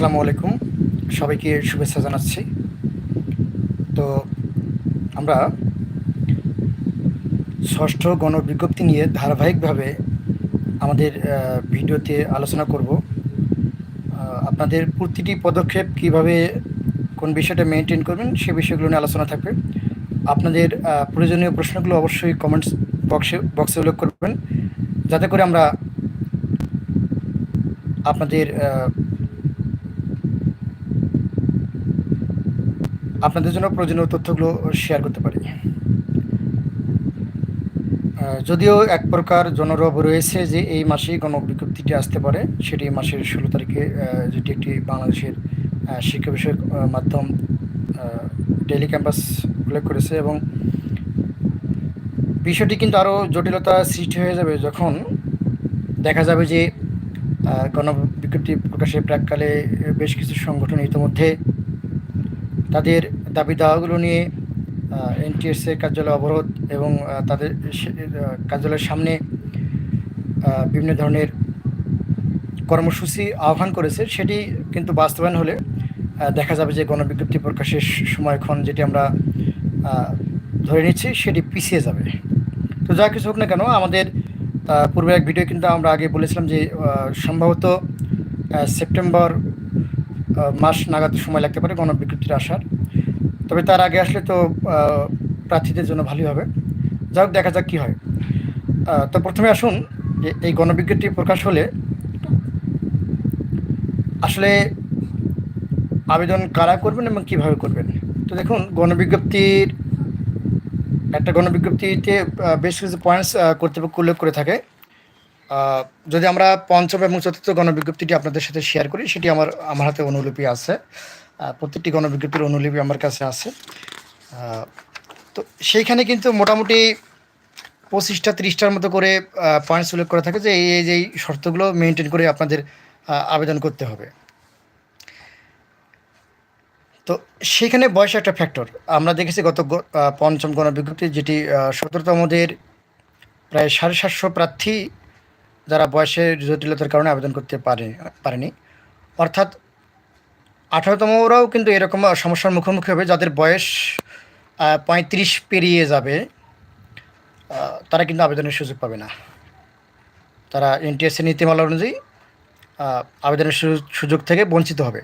আসসালামু আলাইকুম। সবাইকে শুভেচ্ছা জানাচ্ছি। তো আমরা ষষ্ঠ গণবিজ্ঞপ্তি নিয়ে ধারাবাহিকভাবে আমাদের ভিডিওতে আলোচনা করব। আপনাদের প্রতিটি পদক্ষেপ কীভাবে, কোন বিষয়টা মেনটেন করবেন সে বিষয়গুলো নিয়ে আলোচনা থাকবে। আপনাদের প্রয়োজনীয় প্রশ্নগুলো অবশ্যই কমেন্টস বক্সে বক্সে উল্লেখ করবেন। যাতে করে আমরা আপনাদের আপনাদের জন্য প্রয়োজনীয় তথ্যগুলো শেয়ার করতে পারি। যদিও এক প্রকার জনরব রয়েছে যে এই মাসেই গণ বিজ্ঞপ্তিটি আসতে পারে সেটি মাসের ষোলো তারিখে যেটি একটি বাংলাদেশের শিক্ষা বিষয়ক মাধ্যম ডেইলি ক্যাম্পাস উল্লেখ করেছে এবং বিষয়টি কিন্তু আরও জটিলতা সৃষ্টি হয়ে যাবে যখন দেখা যাবে যে আহ, গণ বিজ্ঞপ্তি প্রকাশের প্রাককালে বেশ কিছু সংগঠন ইতিমধ্যে তাদের দাবি দাওয়াগুলো নিয়ে এনটিএস এর কার্যালয় অবরোধ এবং তাদের কার্যালয়ের সামনে বিভিন্ন ধরনের কর্মসূচি আহ্বান করেছে, সেটি কিন্তু বাস্তবায়ন হলে দেখা যাবে যে গণবিজ্ঞপ্তি প্রকাশের সময়ক্ষণ যেটি আমরা ধরে নিচ্ছি সেটি পিছিয়ে যাবে। তো যা কিছু হোক না কেন, আমাদের পূর্বের এক ভিডিও কিন্তু আমরা আগে বলেছিলাম যে সম্ভবত সেপ্টেম্বর মাস নাগাদ সময় লাগতে পারে গণবিজ্ঞপ্তির আসার। তবে তার আগে আসলে তো প্রার্থীদের জন্য ভালোই হবে। যাই হোক, দেখা যাক কী হয়। তো প্রথমে আসুন যে এই গণবিজ্ঞপ্তি প্রকাশ হলে আসলে আবেদন কারা করবেন এবং কীভাবে করবেন? তো দেখুন, গণবিজ্ঞপ্তির একটা গণবিজ্ঞপ্তিতে বেশ কিছু পয়েন্টস কর্তৃপক্ষ উল্লেখ করে থাকে। যদি আমরা পঞ্চম এবং চতুর্থ গণবিজ্ঞপ্তিটি আপনাদের সাথে শেয়ার করি, সেটি আমার আমার হাতে অনুলিপি আছে। প্রত্যেকটি গণবিজ্ঞপ্তির অনুলিপি আমার কাছে আছে। তো সেইখানে কিন্তু মোটামুটি পঁচিশটা, তিরিশটার মতো করে পয়েন্টস উল্লেখ করা থাকে যে এই এই যে এই শর্তগুলো মেনটেন করে আপনাদের আবেদন করতে হবে। তো সেখানে বয়স একটা ফ্যাক্টর আমরা দেখেছি গত পঞ্চম গণবিজ্ঞপ্তি যেটি সতেরোতমদের প্রায় সাড়ে সাতশো প্রার্থী যারা বয়সের জটিলতার কারণে আবেদন করতে পারে, পারেনি। অর্থাৎ আঠারোতমরাও কিন্তু এরকম সমস্যার মুখোমুখি হবে, যাদের বয়স পঁয়ত্রিশ পেরিয়ে যাবে তারা কিন্তু আবেদনের সুযোগ পাবে না। তারা এনটিএসসি নীতিমালা অনুযায়ী আবেদনের সুযোগ থেকে বঞ্চিত হবে।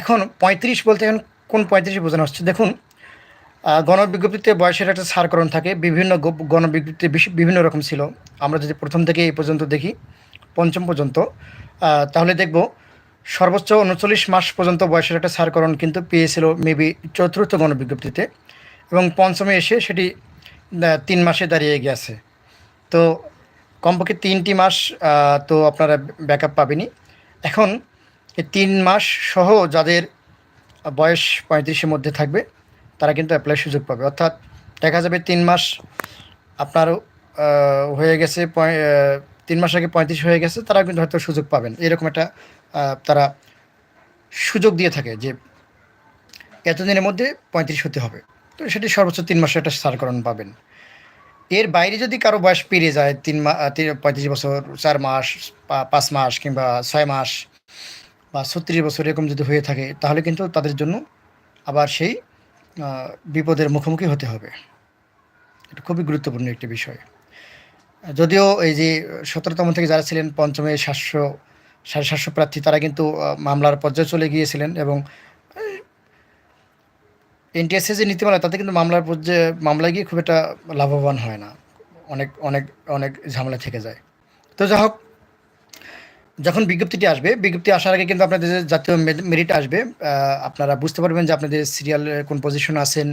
এখন পঁয়ত্রিশ বলতে এখন কোন পঁয়ত্রিশ বোঝানো হচ্ছে? দেখুন গণবিজ্ঞপ্তিতে বয়সের একটা সারকরণ থাকে। বিভিন্ন গণবিজ্ঞপ্তি বিভিন্ন রকম ছিল। আমরা যদি প্রথম থেকে এই পর্যন্ত দেখি, পঞ্চম পর্যন্ত তাহলে দেখব সর্বোচ্চ উনচল্লিশ মাস পর্যন্ত বয়সের একটা সারকরণ কিন্তু পেয়েছিল মেবি চতুর্থ গণবিজ্ঞপ্তিতে এবং পঞ্চমে এসে সেটি তিন মাসে দাঁড়িয়ে গেছে তো কমপক্ষে তিনটি মাস তো আপনারা ব্যাকআপ পাবেনি এখন তিন মাস সহ যাদের বয়স পঁয়ত্রিশের মধ্যে থাকবে তারা কিন্তু অ্যাপ্লাই সুযোগ পাবে। অর্থাৎ দেখা যাবে তিন মাস আপনার হয়ে গেছে তিন মাস আগে পঁয়ত্রিশ হয়ে গেছে, তারা কিন্তু হয়তো সুযোগ পাবেন। এরকম একটা তারা সুযোগ দিয়ে থাকে যে এতদিনের মধ্যে পঁয়ত্রিশ হতে হবে। তো সেটি সর্বোচ্চ তিন মাসে একটা সারকরণ পাবেন। এর বাইরে যদি কারও বয়স পেরিয়ে যায়, তিন মা পঁয়ত্রিশ বছর, চার মাস পাঁচ মাস কিংবা ছয় মাস বা ছত্রিশ বছর এরকম যদি হয়ে থাকে, তাহলে কিন্তু তাদের জন্য আবার সেই বিপদের মুখোমুখি হতে হবে। এটা খুবই গুরুত্বপূর্ণ একটি বিষয়। যদিও এই যে সতেরোতম থেকে যারা ছিলেন, পঞ্চমে সাতশো, সাড়ে সাতশো প্রার্থী, তারা কিন্তু মামলার পর্যায়ে চলে গিয়েছিলেন এবং এনটিএসএ যে নীতিমালা, তাতে কিন্তু মামলার পর্যায়ে, মামলায় গিয়ে খুব একটা লাভবান হয় না। অনেক অনেক অনেক ঝামেলা থেকে যায়। তো যাই হোক যখন বিজ্ঞপ্তিটি আসবে, বিজ্ঞপ্তি আসার আগে কিন্তু আপনাদের জাতীয় মেরিট আসবে। আপনারা বুঝতে পারবেন যে আপনাদের সিরিয়াল কোন পজিশন আছেন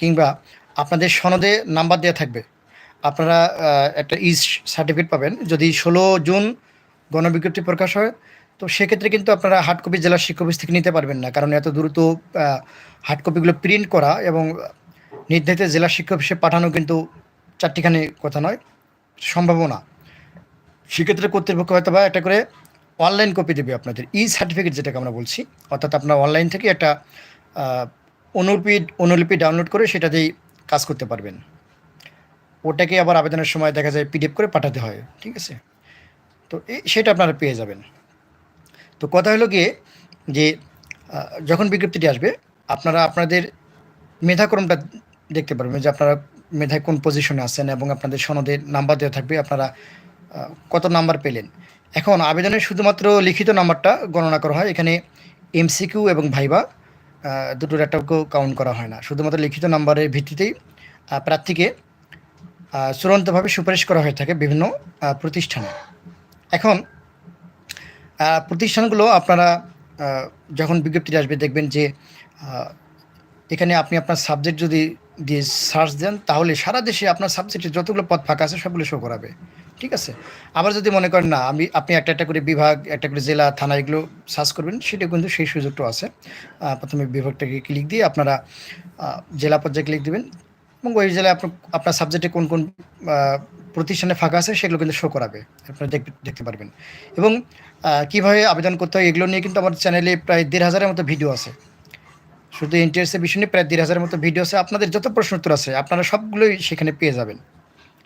কিংবা আপনাদের সনদে নাম্বার দেওয়া থাকবে। আপনারা একটা ইস সার্টিফিকেট পাবেন। যদি ষোলো জুন গণবিজ্ঞপ্তি প্রকাশ হয়, তো সেক্ষেত্রে কিন্তু আপনারা হার্ড কপি জেলার শিক্ষা অফিস থেকে নিতে পারবেন না। কারণ এত দ্রুত হার্ড কপিগুলো প্রিন্ট করা এবং নির্ধারিত জেলা শিক্ষক অফিসে পাঠানো কিন্তু চারটিখানি কথা নয় সম্ভাবনা সেক্ষেত্রে কর্তৃপক্ষ হয়তো বা একটা করে অনলাইন কপি দেবে আপনাদের। ই সার্টিফিকেট যেটাকে আমরা বলছি, অর্থাৎ আপনার অনলাইন থেকে একটা অনুলিপি অনুলিপি ডাউনলোড করে সেটা দিয়েই কাজ করতে পারবেন। ওটাকে আবার আবেদনের সময় দেখা যায় পিডিএফ করে পাঠাতে হয়, ঠিক আছে? তো এই সেটা আপনারা পেয়ে যাবেন। তো কথা হলো গিয়ে যে যখন বিজ্ঞপ্তিটি আসবে, আপনারা আপনাদের মেধাক্রমটা দেখতে পারবেন যে আপনারা মেধায় কোন পজিশনে আছেন এবং আপনাদের সনদের নাম্বার দেওয়া থাকবে, আপনারা কত নাম্বার পেলেন? এখন আবেদনের শুধুমাত্র লিখিত নাম্বারটা গণনা করা হয়। এখানে এমসিকিউ এবং ভাইবা আহ, দুটোর একটাকেও কাউন্ট করা হয় না। শুধুমাত্র লিখিত নাম্বারের ভিত্তিতেই প্রার্থীকে চূড়ান্তভাবে সুপারিশ করা হয়ে থাকে বিভিন্ন প্রতিষ্ঠানে। এখন প্রতিষ্ঠানগুলো আপনারা যখন বিজ্ঞপ্তিটা আসবে দেখবেন যে এখানে আপনি আপনার সাবজেক্ট যদি দিয়ে সার্চ দেন তাহলে সারা দেশে আপনার সাবজেক্টে যতগুলো পদ ফাঁকা আছে সবগুলো শো করাবে। ঠিক আছে? আবার যদি মনে করেন, না, আমি, আপনি একটা একটা করে বিভাগ, একটা করে জেলা, থানা এগুলো সার্চ করবেন, সেটা কিন্তু সেই সুযোগটাও আছে। প্রথমে বিভাগটাকে ক্লিক দিয়ে আপনারা জেলা পর্যায়ে ক্লিক দিবেন এবং ওই জেলায় আপনার আপনার সাবজেক্টে কোন কোন প্রতিষ্ঠানে ফাঁকা আছে সেগুলো কিন্তু শো করাবে। আপনারা দেখতে পারবেন। এবং কীভাবে আবেদন করতে হয় এগুলো নিয়ে কিন্তু আমার চ্যানেলে প্রায় দেড় হাজারের মতো ভিডিও আছে। শুধু এনটিএসের বিষয় নিয়ে প্রায় দেড় হাজারের মতো ভিডিও আছে। আপনাদের যত প্রশ্ন উত্তর আছে, আপনারা সবগুলোই সেখানে পেয়ে যাবেন।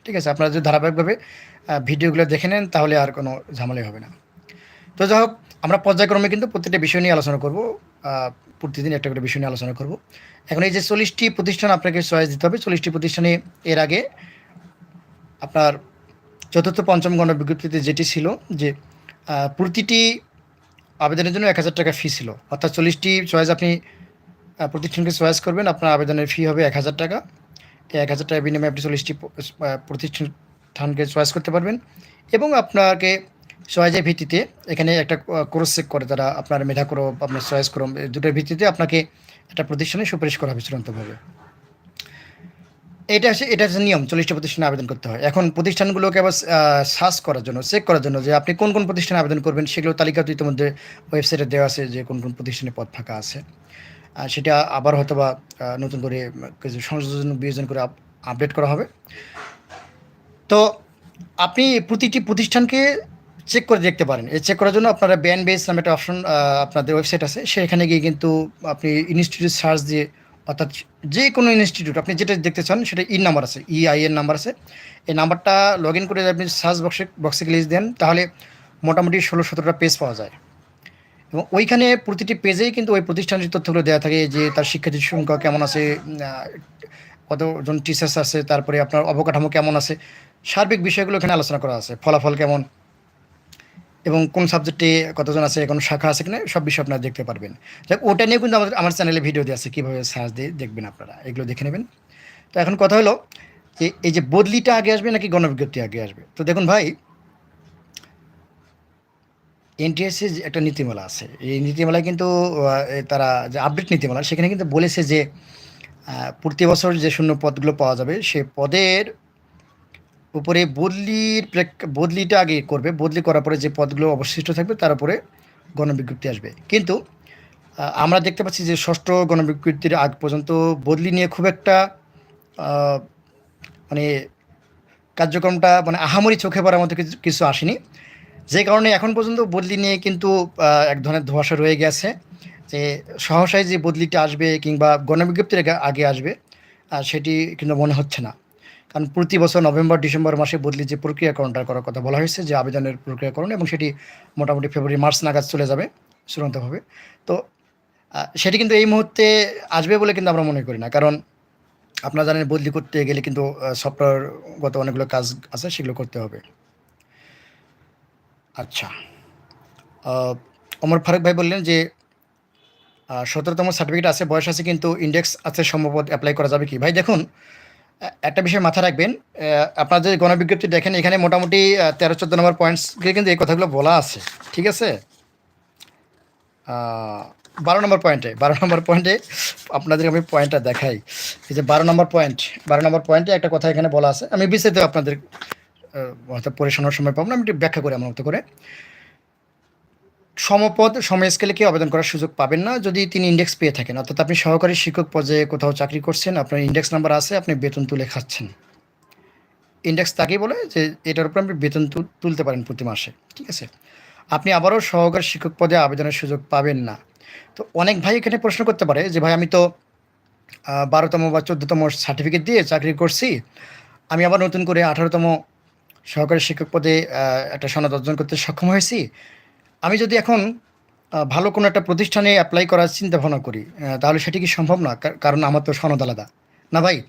ঠিক আছে, আপনারা যদি ধারাবাহিকভাবে ভিডিওগুলো দেখে নেন, তাহলে আর কোনো ঝামেলাই হবে না। তো যাই হোক, আমরা পর্যায়ক্রমে কিন্তু প্রত্যেকটা বিষয় নিয়ে আলোচনা করব প্রতিদিন একটা করে বিষয় নিয়ে আলোচনা করব। এখন এই যে চল্লিশটি প্রতিষ্ঠান আপনাকে চয়েস দিতে হবে, চল্লিশটি প্রতিষ্ঠানে এর আগে আপনার চতুর্থ, পঞ্চম গণ বিজ্ঞপ্তিতে যেটি ছিল যে প্রতিটি আবেদনের জন্য এক হাজার টাকা ফি ছিল। অর্থাৎ চল্লিশটি চয়েস আপনি প্রতিষ্ঠানকে চয়েস করবেন, আপনার আবেদনের ফি হবে এক হাজার টাকা। এক হাজার টাকার বিনিময়ে আপনি চল্লিশটি প্রতিষ্ঠানকে চয়েস করতে পারবেন এবং আপনাকে চয়েসের ভিত্তিতে এখানে একটা ক্রস চেক করে তারা আপনার মেধা করো আপনার চয়েস করো দুটোর ভিত্তিতে আপনাকে একটা প্রতিষ্ঠানে সুপারিশ করা হবে চূড়ান্তভাবে। এটা হচ্ছে এটা হচ্ছে নিয়ম, চল্লিশটা প্রতিষ্ঠানে আবেদন করতে হয়। এখন প্রতিষ্ঠানগুলোকে আবার সার্চ করার জন্য চেক করার জন্য যে আপনি কোন কোন প্রতিষ্ঠানে আবেদন করবেন, সেগুলো তালিকা তো ইতিমধ্যে ওয়েবসাইটে দেওয়া আছে যে কোন কোন প্রতিষ্ঠানে পদ ফাঁকা আছে। সেটা আবার হয়তো বা নতুন করে কিছু সংযোজন বিয়োজন করে আপডেট করা হবে। তো আপনি প্রতিটি প্রতিষ্ঠানকে চেক করে দেখতে পারেন। এই চেক করার জন্য আপনারা ব্যান বেস নামে একটা অপশন আপনাদের ওয়েবসাইট আছে। সেখানে গিয়ে কিন্তু আপনি ইনস্টিটিউট সার্চ দিয়ে, অর্থাৎ যে কোনো ইনস্টিটিউট আপনি যেটা দেখতে চান সেটা ই নাম্বার আছে ই আই এর নাম্বার আছে। এই নাম্বারটা লগ ইন করে আপনি সার্চ বক্সে বক্সে ক্লিক দেন, তাহলে মোটামুটি ষোলো সতেরোটা পেজ পাওয়া যায়। এবং ওইখানে প্রতিটি পেজেই কিন্তু ওই প্রতিষ্ঠানের তথ্যগুলো দেওয়া থাকে যে তার শিক্ষার্থীর সংখ্যা কেমন আছে কতজন টিচার্স আছে, তারপরে আপনার অবকাঠামো কেমন আছে, সার্বিক বিষয়গুলো এখানে আলোচনা করা আছে, ফলাফল কেমন এবং কোন সাবজেক্টে কতজন আছে, কোন শাখা আছে কিনা, সব বিষয় আপনারা দেখতে পারবেন। যাক, ওটা নিয়ে কিন্তু আমাদের, আমার চ্যানেলে ভিডিও দেওয়া আছে, কীভাবে সার্চ দিয়ে দেখবেন আপনারা, এগুলো দেখে নেবেন। তো এখন কথা হলো যে এই যে বদলিটা আগে আসবে নাকি গণবিজ্ঞপ্তি আগে আসবে? তো দেখুন ভাই এনটিএসসি একটা নীতিমালা আছে, এই নীতিমালায় কিন্তু তারা যে আপডেট নীতিমালা, সেখানে কিন্তু বলেছে যে প্রতি বছর যে শূন্য পদগুলো পাওয়া যাবে, সে পদের উপরে বদলির বদলিটা আগে করবে, বদলি করার পরে যে পদগুলো অবশিষ্ট থাকবে, তার উপরে গণবিজ্ঞপ্তি আসবে। কিন্তু আমরা দেখতে পাচ্ছি যে ষষ্ঠ গণবিজ্ঞপ্তির আগ পর্যন্ত বদলি নিয়ে খুব একটা মানে কার্যক্রমটা মানে আহামরি চোখে পড়ার মতো কিছু আসেনি। যে কারণে এখন পর্যন্ত বদলি নিয়ে কিন্তু এক ধরনের ধোঁয়াশা রয়ে গেছে যে সহসায় যে বদলিটা আসবে কিংবা গণবিজ্ঞপ্তির আগে- আসবে সেটি কিন্তু মনে হচ্ছে না। কারণ প্রতি বছর নভেম্বর, ডিসেম্বর মাসে বদলি যে প্রক্রিয়াকরণটা করার কথা বলা হয়েছে যে আবেদনের প্রক্রিয়াকরণ এবং সেটি মোটামুটি ফেব্রুয়ারি, মার্চ নাগাদ চলে যাবে চূড়ান্তভাবে। তো সেটি কিন্তু এই মুহূর্তে আসবে বলে কিন্তু আমরা মনে করি না। কারণ আপনারা জানেন বদলি করতে গেলে কিন্তু সফটওয়্যারগত অনেকগুলো কাজ আছে, সেগুলো করতে হবে। আচ্ছা। অমর ফারুক ভাই বললেন যে সতেরোতম সার্টিফিকেট আছে, বয়স আছে, কিন্তু ইন্ডেক্স আছে, সম্ভবত অ্যাপ্লাই করা যাবে কি? ভাই, দেখুন একটা বিষয় মাথা রাখবেন আপনারা যদি গণবিজ্ঞপ্তি দেখেন, এখানে মোটামুটি তেরো চোদ্দ নম্বর পয়েন্টস কিন্তু এই কথাগুলো বলা আছে, ঠিক আছে? বারো নম্বর পয়েন্টে বারো নম্বর পয়েন্টে আপনাদের আমি পয়েন্টটা দেখাই। এই যে বারো নম্বর পয়েন্ট বারো নম্বর পয়েন্টে একটা কথা এখানে বলা আছে। আমি বিস্তারিত আপনাদের হয়তো পড়ে শোনার সময় পাবো না। আমি একটু ব্যাখ্যা করি আমার মতো করে। সমপদ সম স্কেলে কি আবেদন করার সুযোগ পাবেন না? যদি তিনি ইন্ডেক্স পেয়ে থাকেন, অর্থাৎ আপনি সহকারী শিক্ষক পর্যায়ে কোথাও চাকরি করছেন, আপনার ইন্ডেক্স নাম্বার আছে, আপনি বেতন তুলে খাচ্ছেন। ইন্ডেক্স তাকেই বলে যে, এটার উপর আপনি বেতন তুলতে পারেন প্রতি মাসে, ঠিক আছে? আপনি আবারও সহকারী শিক্ষক পদে আবেদনের সুযোগ পাবেন না। তো অনেক ভাই এখানে প্রশ্ন করতে পারে যে, ভাই, আমি তো বারোতম বা চোদ্দতম সার্টিফিকেট দিয়ে চাকরি করছি, আমি আবার নতুন করে আঠারোতম সহকারী শিক্ষক পদে একটা সনদ অর্জন করতে সক্ষম হয়েছি। আমি যদি এখন ভালো কোনো একটা প্রতিষ্ঠানে অ্যাপ্লাই করার চিন্তা ভাবনা করি তাহলে সেটি কি সম্ভব না? কার- কারণ আমার তো সনদ আলাদা। না ভাই,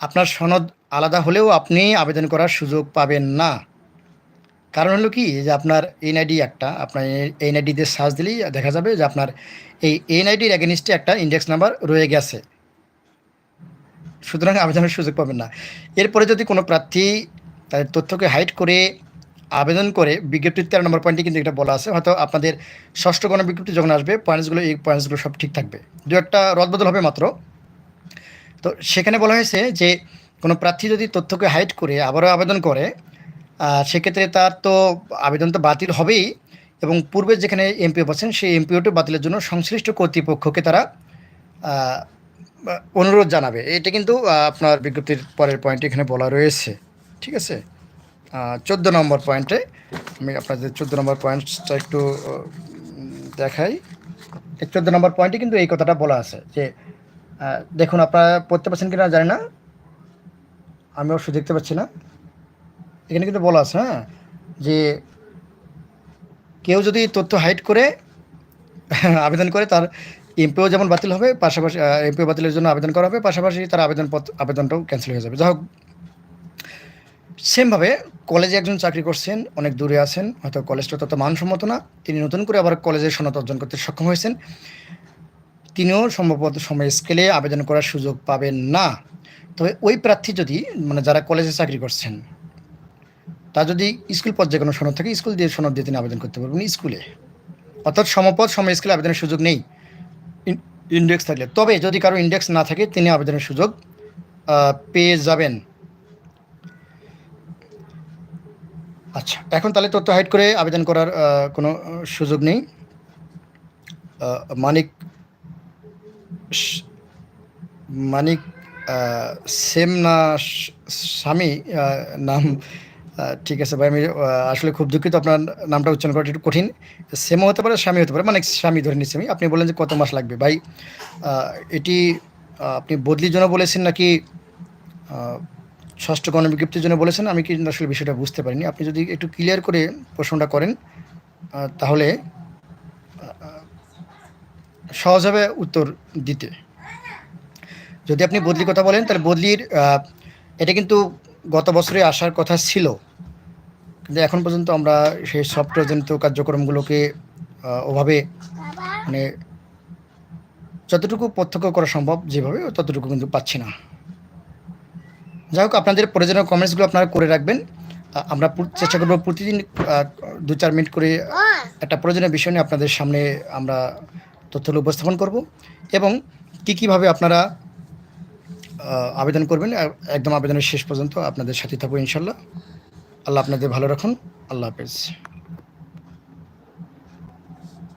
আপনার সনদ আলাদা হলেও আপনি আবেদন করার সুযোগ পাবেন না। কারণ হলো কি, যে আপনার এনআইডি একটা, আপনার এনআইডিতে সার্চ দিলেই দেখা যাবে যে আপনার এই এনআইডির অ্যাগেনিস্টে একটা ইন্ডেক্স নাম্বার রয়ে গেছে। সুতরাং আবেদনের সুযোগ পাবেন না। এরপরে যদি কোনো প্রার্থী তাদের তথ্যকে হাইড করে আবেদন করে বিজ্ঞপ্তির তেরো নম্বর পয়েন্টে কিন্তু এটা বলা আছে। হয়তো আপনাদের ষষ্ঠ গণ বিজ্ঞপ্তি যখন আসবে পয়েন্টসগুলো এই পয়েন্টসগুলো সব ঠিক থাকবে। দু একটা রদবদল হবে মাত্র। তো সেখানে বলা হয়েছে যে, কোনো প্রার্থী যদি তথ্যকে হাইড করে আবারও আবেদন করে সেক্ষেত্রে তার তো আবেদন তো বাতিল হবেই এবং পূর্বে যেখানে এমপিও পাচ্ছেন সেই এমপিওটি বাতিলের জন্য সংশ্লিষ্ট কর্তৃপক্ষকে তারা অনুরোধ জানাবে। এটা কিন্তু আপনার বিজ্ঞপ্তির পরের পয়েন্টে এখানে বলা রয়েছে। ঠিক আছে? চোদ্দ নম্বর পয়েন্টে আমি আপনাদের চোদ্দ নম্বর পয়েন্টটা একটু দেখাই। চোদ্দ নম্বর পয়েন্টে কিন্তু এই কথাটা বলা আছে যে দেখুন, আপনারা পড়তে পারছেন কিনা জানি না। আমি অবশ্য দেখতে পাচ্ছি না। এখানে কিন্তু বলা আছে হ্যাঁ যে কেউ যদি তথ্য হাইড করে আবেদন করে, তার এমপিও যেমন বাতিল হবে, পাশাপাশি এমপিও বাতিলের জন্য আবেদন করা হবে, পাশাপাশি তার আবেদনপত্র, আবেদনটাও ক্যান্সেল হয়ে যাবে। যাই হোক সেমভাবে কলেজে একজন চাকরি করছেন, অনেক দূরে আছেন, হয়তো কলেজটা তত মানসম্মত না। তিনি নতুন করে আবার কলেজের সনদ অর্জন করতে সক্ষম হয়েছেন। তিনিও সম্ভবত সময় স্কেলে আবেদন করার সুযোগ পাবেন না। তবে ওই প্রার্থী যদি মানে যারা কলেজে চাকরি করছেন, তা যদি স্কুল পর্যায়ে কোনো সনদ থাকে, স্কুল দিয়ে সনদ দিয়ে তিনি আবেদন করতে পারবেন স্কুলে। অর্থাৎ সমপদ, সময় স্কেলে আবেদনের সুযোগ নেই ইন- ইন্ডেক্স থাকলে। তবে যদি কারও ইন্ডেক্স না থাকে, তিনি আবেদনের সুযোগ পেয়ে যাবেন। আচ্ছা এখন তাহলে তথ্য হাইড করে আবেদন করার কোনো সুযোগ নেই। মানিক মানিক সেম না স্বামী নাম ঠিক আছে ভাই, আমি আসলে খুব দুঃখিত, আপনার নামটা উচ্চারণ করা একটু কঠিন। সেমও হতে পারে স্বামী হতে পারে মানে স্বামী ধরে নিচ্ছি আমি। আপনি বললেন যে কত মাস লাগবে ভাই? এটি আপনি বদলির জন্য বলেছেন নাকি? ষষ্ঠ গণবিজ্ঞপ্তির জন্য বলেছেন, আমি কিন্তু আসলে বিষয়টা বুঝতে পারিনি। আপনি যদি একটু ক্লিয়ার করে প্রশ্নটা করেন তাহলে সহজ হবে উত্তর দিতে। যদি আপনি বদলির কথা বলেন, তাহলে বদলির এটা কিন্তু গত বছরে আসার কথা ছিল। কিন্তু এখন পর্যন্ত আমরা সেই সফটওয়্যারজনিত কার্যক্রমগুলোকে ওভাবে মানে যতটুকু প্রত্যক্ষ করা সম্ভব, যেভাবে, ততটুকু কিন্তু পাচ্ছি না। যাই হোক, আপনাদের প্রয়োজনীয় কমেন্টসগুলো আপনারা করে রাখবেন। আমরা চেষ্টা করব প্রতিদিন দু চার মিনিট করে একটা প্রয়োজনীয় বিষয় নিয়ে আপনাদের সামনে আমরা তথ্যগুলো উপস্থাপন করব এবং কী কীভাবে আপনারা আবেদন করবেন একদম আবেদনের শেষ পর্যন্ত আপনাদের সাথে থাকব ইনশাল্লাহ। আল্লাহ আপনাদের ভালো রাখুন। আল্লাহ হাফেজ।